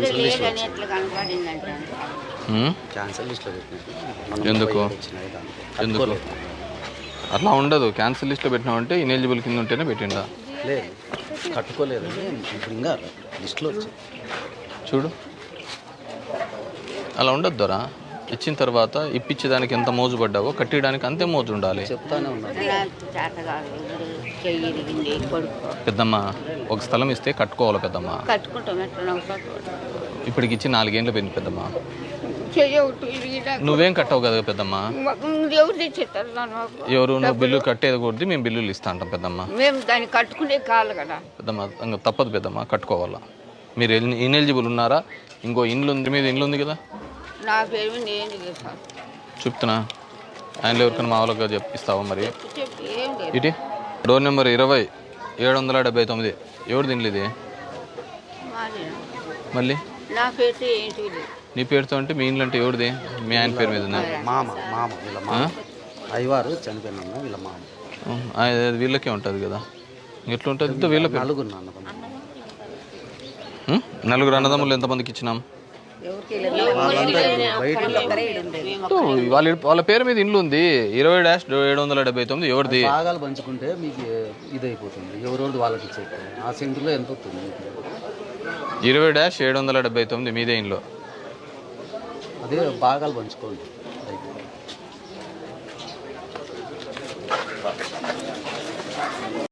లిస్ట్లో పెట్టినట్టు ఎందుకు? ఎందుకు? అట్లా ఉండదు. క్యాన్సిల్ లిస్ట్లో పెట్టినామంటే ఇనెలిజిబుల్ కింద ఉంటేనే పెట్టిండా? లేదు. కట్టుకోలేదు. ఇంకా లిస్ట్లో చూడు. అలా ఉండొద్దు దొరా. ఇచ్చిన తర్వాత ఇప్పించేదానికి ఎంత మోజు పడ్డావో కట్టేయడానికి అంతే మోజు ఉండాలి. చెప్తానే కొడుకు. పెద్దమ్మ ఒక స్థలం ఇస్తే కట్టుకోవాలి పెద్దమ్మ. కట్టుకుంటాం ఎట్లా ఇప్పటికి ఇచ్చి నాలుగేళ్ళు పోయింది పెద్దమ్మ. నువ్వేం కట్టవు కదా పెద్దమ్మ. ఎవరు తెచ్చిస్తారు ఎవరు? నువ్వు బిల్లు కట్టేది కొద్ది మేము బిల్లులు ఇస్తా అంటాం పెద్దమ్మ. మేము దాన్ని కట్టుకునే కాదు కదా. పెద్దమ్మ తప్పదు పెద్దమ్మ కట్టుకోవాలా. మీరు ఇనెలిజిబుల్ ఉన్నారా? ఇంకో ఇండ్లు ఉంది మీద ఇండ్లు ఉంది కదా? నా పేరు మీద ఏంటి సార్. చెప్తున్నా. ఆయనలో ఎవరికైనా మా వాళ్ళకి చెప్పిస్తావా మరి? ఇటీ. డోర్ నెంబర్ ఇరవై ఏడు వందల డెబ్బై తొమ్మిది. ఎవరు తినలేదు మళ్ళీ? నా పేరుతో అంటే మీ ఇంట్లో అంటే ఎవరిది? మీ ఆయన పేరు మీద ఉందా మామ మామ వీళ్ళ మామ. అయ్యవారు చనిపోయినా వీళ్ళ మామ. వీళ్ళకే ఉంటుంది కదా. ఎట్లా ఉంటుంది ఇంత వీళ్ళ పేరు నలుగురు? నలుగురు అన్నదమ్ములు ఎంతమందికి ఇచ్చినాం? వాళ్ళ వాళ్ళ పేరు మీద ఇల్లు ఉంది. ఇరవై డాష్ ఏడు వందల డెబ్బై తొమ్మిది ఎవరిది? భాగాలు పంచుకుంటే మీకు ఇదైపోతుంది. ఎవరు వాళ్ళకి ఆ సెంటర్లో ఎంత అవుతుంది ఇరవై డాష్ ఏడు వందల డెబ్బై తొమ్మిది మీదే ఇంట్లో అదే భాగాలు పంచుకోండి.